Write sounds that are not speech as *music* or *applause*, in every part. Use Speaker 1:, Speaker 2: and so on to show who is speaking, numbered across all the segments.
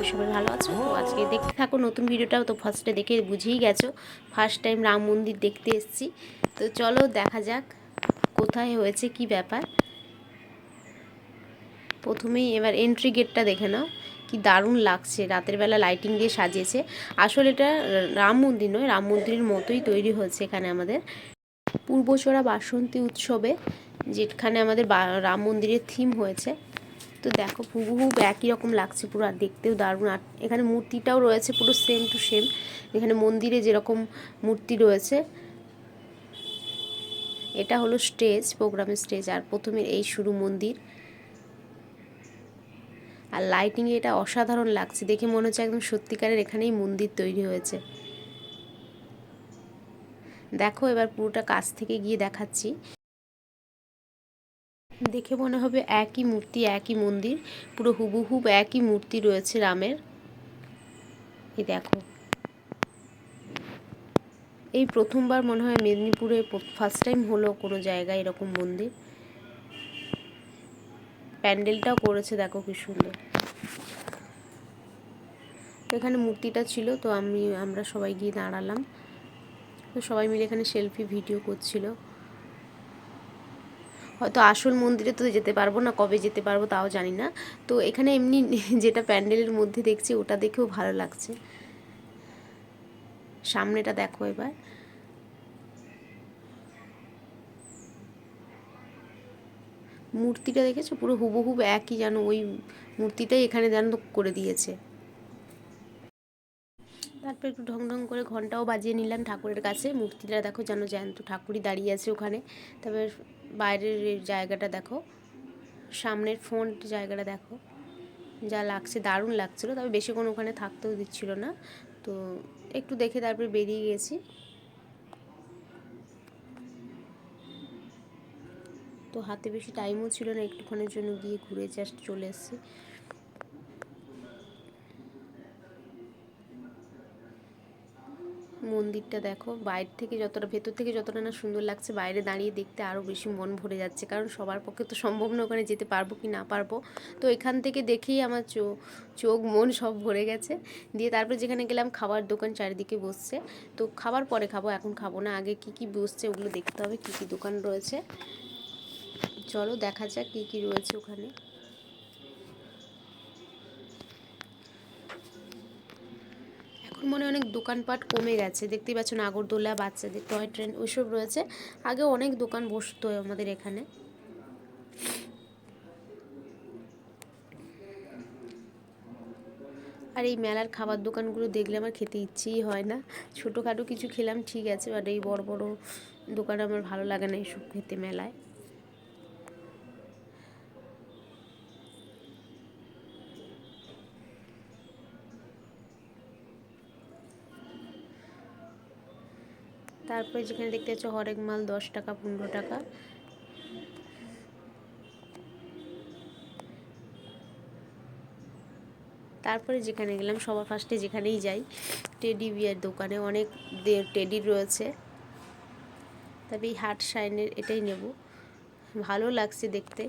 Speaker 1: করি সবাই ভালো আছো? তো আজকে দেখতে থাকো নতুন ভিডিওটাও তো ফার্স্টে দেখে বুঝেই গেছো। ফার্স্ট টাইম রাম মন্দির দেখতে এসেছি। তো চলো দেখা যাক কোথায় হয়েছে, কি ব্যাপার। প্রথমেই এবার এন্ট্রি গেটটা দেখে নাও। কি দারুণ লাগছে, রাতের বেলা লাইটিং দিয়ে সাজিয়েছে। আসলে এটা রাম মন্দির নয়, রাম মন্দিরের মতোই তৈরি হয়েছে এখানে আমাদের। পূর্বচোরা বাসন্তী উৎসবে, যেখানে আমাদের রাম মন্দিরের থিম হয়েছে। তো দেখো হুবহু একই রকম লাগছে পুরো, আর দেখতেও দারুণ। আর এখানে মূর্তিটাও রয়েছে পুরো সেম টু সেম এখানে মন্দিরে যেরকম মূর্তি রয়েছে, এটা হলো স্টেজ প্রোগ্রামের স্টেজ আর প্রথমে এই শুরু মন্দির। আর লাইটিংয়ে এটা অসাধারণ লাগছে, দেখে মনে হচ্ছে একদম সত্যিকারের এখানেই মন্দির তৈরি হয়েছে। দেখো এবার পুরোটা কাছ থেকে গিয়ে দেখাচ্ছি। দেখে মনে হবে একই মূর্তি, একই মন্দির, পুরো হুবহুব একই মূর্তি রয়েছে রামের। এই দেখো। এই প্রথমবার মনে হয় মেদিনীপুরে ফার্স্ট টাইম হলো কোনো জায়গায় এরকম মন্দির। প্যান্ডেলটাও করেছে, দেখো কি সুন্দর। এখানে মূর্তিটা ছিল, তো আমি, আমরা সবাই গিয়ে দাঁড়ালাম। তো সবাই মিলে এখানে সেলফি ভিডিও করছিল। হয়তো আসল মন্দিরে তো যেতে পারব না, কবে যেতে পারব তাও জানি না। তো এখানে এমনি *laughs* যেটা প্যান্ডেলের মধ্যে দেখছি, ওটা দেখেও ভালো লাগছে। সামনেটা দেখো এবার। মূর্তিটা দেখেছ? পুরো হুবহুব একই যেন, ওই মূর্তিটাই এখানে যেন করে দিয়েছে। তারপর একটু ঢং ঢং করে ঘন্টাও বাজিয়ে নিলাম ঠাকুরের কাছে। মূর্তিটা দেখো যেন জ্যান্ত, ঠাকুরই দাঁড়িয়ে আছে ওখানে। তারপর বাইরের জায়গাটা দেখো, সামনের ফ্রন্ট জায়গাটা দেখো। যা লাগছে, দারুণ লাগছিল, তবে বেশিক্ষণ ওখানে থাকতেও দিচ্ছিল না। তো একটু দেখে তারপরে বেরিয়ে গেছি। তো হাতে বেশি টাইমও ছিল না, একটুখানের জন্য গিয়ে ঘুরে জাস্ট চলে এসেছি। মন্দিরটা দেখো। বাইরে থেকে যতটা, ভেতর থেকে যতটা না সুন্দর লাগছে, বাইরে দাঁড়িয়ে দেখতে আরও বেশি মন ভরে যাচ্ছে। কারণ সবার পক্ষে তো সম্ভব না ওখানে যেতে পারব কি না পারব। তো এখান থেকে দেখেই আমার চোখ, মন সব ভরে গেছে। দিয়ে তারপরে যেখানে গেলাম, খাবার দোকান চারিদিকে বসছে। তো খাবার পরে খাব, এখন খাব না। আগে কি কি বসছে ওগুলো দেখতে হবে, কি কি দোকান রয়েছে। চলো দেখা যাক কী কী রয়েছে ওখানে। এখন মনে অনেক দোকানপাট কমে গেছে। দেখতেই পাচ্ছ নাগরদোলা বাচ্চাদের টয় ট্রেন ওইসব রয়েছে। আগে অনেক দোকান বসতো আমাদের এখানে। আর এই মেলার খাবার দোকানগুলো দেখলে আমার খেতে ইচ্ছেই হয় না। ছোটোখাটো কিছু খেলাম, ঠিক আছে বাট এই বড় বড় দোকান আমার ভালো লাগে না এইসব খেতে মেলায়। তারপরে যেখানে দেখতে পাচ্ছ হরেক মাল দশ টাকা, পনেরো টাকা। তারপরে যেখানে গেলাম, সবার ফার্স্টে যেখানেই যাই টেডি বিয়ার দোকানে অনেক টেডি রয়েছে। তবে এই হাট শাইনের এটাই নেব। ভালো লাগছে দেখতে।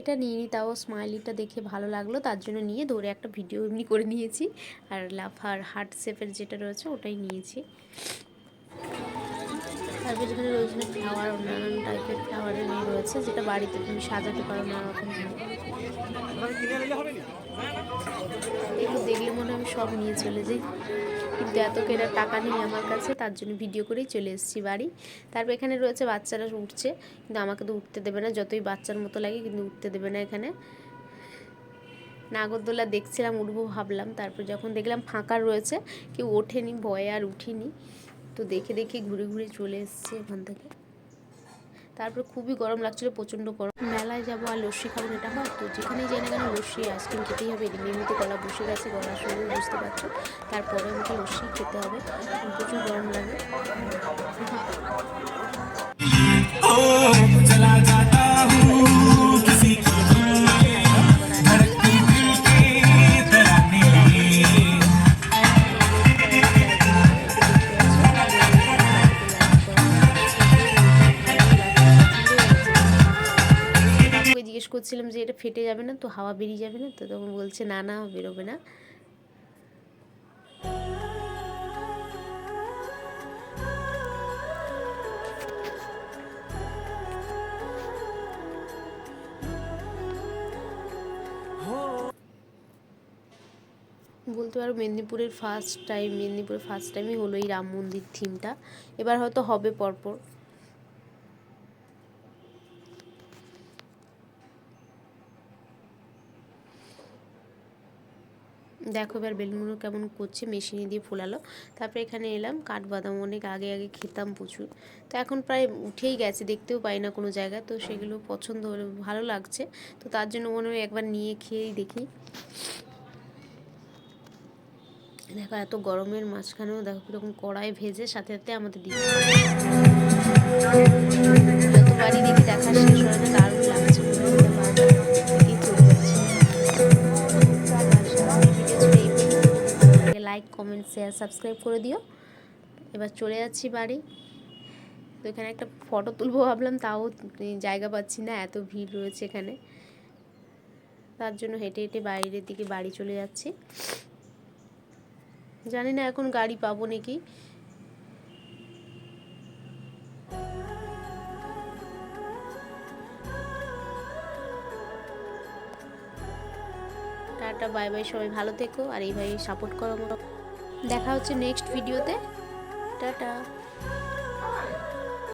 Speaker 1: এটা নিয়ে নিই তাও স্মাইলিটা দেখে ভালো লাগল। তার জন্য নিয়ে ধরে একটা ভিডিও এমনি করে নিয়েছি। আর লাফার হার্ট শেপের যেটা রয়েছে ওটাই নিয়েছি। তারপর যেখানে রয়েছে ফ্লাওয়ার অন্যান্য টাইপের ফ্লাওয়ারের নিয়ে রয়েছে যেটা বাড়িতে তুমি সাজাতে পারো নানা রকম দেখলে মনে হয় সব নিয়ে চলে যাই। কিন্তু এত কেনার টাকা নেই আমার কাছে, তার জন্য ভিডিও করেই চলে এসেছি বাড়ি। তারপর এখানে রয়েছে বাচ্চারা উঠছে, কিন্তু আমাকে তো উঠতে দেবে না, যতই বাচ্চার মতো লাগে কিন্তু উঠতে দেবে না এখানে। নাগরদোলা দেখছিলাম, উঠবো ভাবলাম, তারপর যখন দেখলাম ফাঁকা রয়েছে, কেউ ওঠেনি, ভয়ে আর উঠিনি, তো দেখে দেখে ঘুরে ঘুরে চলে এসছে ওখান থেকে। তারপর খুবই গরম লাগছিল প্রচণ্ড গরম। মেলায় যাব আর লস্যি খাব এটা হয় তো যেখানেই যাই না কেন লস্যি, আইসক্রিম খেতেই হবে এমনিতে গলা বসে গেছে, গলার শরীর বুঝতে পারছ। তারপরে আমাকে লস্যি খেতে হবে, প্রচুর গরম লাগে। করছিলাম যে এটা ফেটে যাবে না, তো হাওয়া বেরিয়ে যাবে না, তো তখন বলছে, না না, বেরোবে না। বলতে পারো মেদিনীপুরের ফার্স্ট টাইম মেদিনীপুরের ফার্স্ট টাইমই হলো এই রাম মন্দির থিমটা এবার হয়তো হবে পরপর। দেখো এবার বেলুনগুলো কেমন করছে মেশিনে দিয়ে ফোলালো। তারপরে এখানে এলাম, কাঠবাদাম অনেক আগে আগে খেতাম প্রচুর। তো এখন প্রায় উঠেই গেছে, দেখতেও পাই না কোনো জায়গায়। তো সেগুলো পছন্দ হলো ভালো লাগছে। তো তার জন্য মনে হয় একবার নিয়ে খেয়েই দেখি। দেখো এত গরমের মাঝখানেও দেখো কীরকম কড়াই ভেজে সাথে সাথে আমাদের দিচ্ছে। যতবারই দেখি দেখা শেষ হয় না, দারুণ লাগছে লাইক কমেন্ট শেয়ার সাবস্ক্রাইব করে দিও। এবার চলে যাচ্ছি বাড়ি। তো এখানে একটা ফটো তুলবো ভাবলাম, তাও জায়গা পাচ্ছি না, এত ভিড় রয়েছে এখানে। তার জন্য হেঁটে হেঁটে বাইরের দিকে বাড়ি চলে যাচ্ছি। জানি না এখন গাড়ি পাবো নাকি। টাটা, বাই বাই, সবাই ভালো থেকো আর এইভাবে সাপোর্ট করো দেখা হচ্ছে নেক্সট ভিডিওতে টাটা।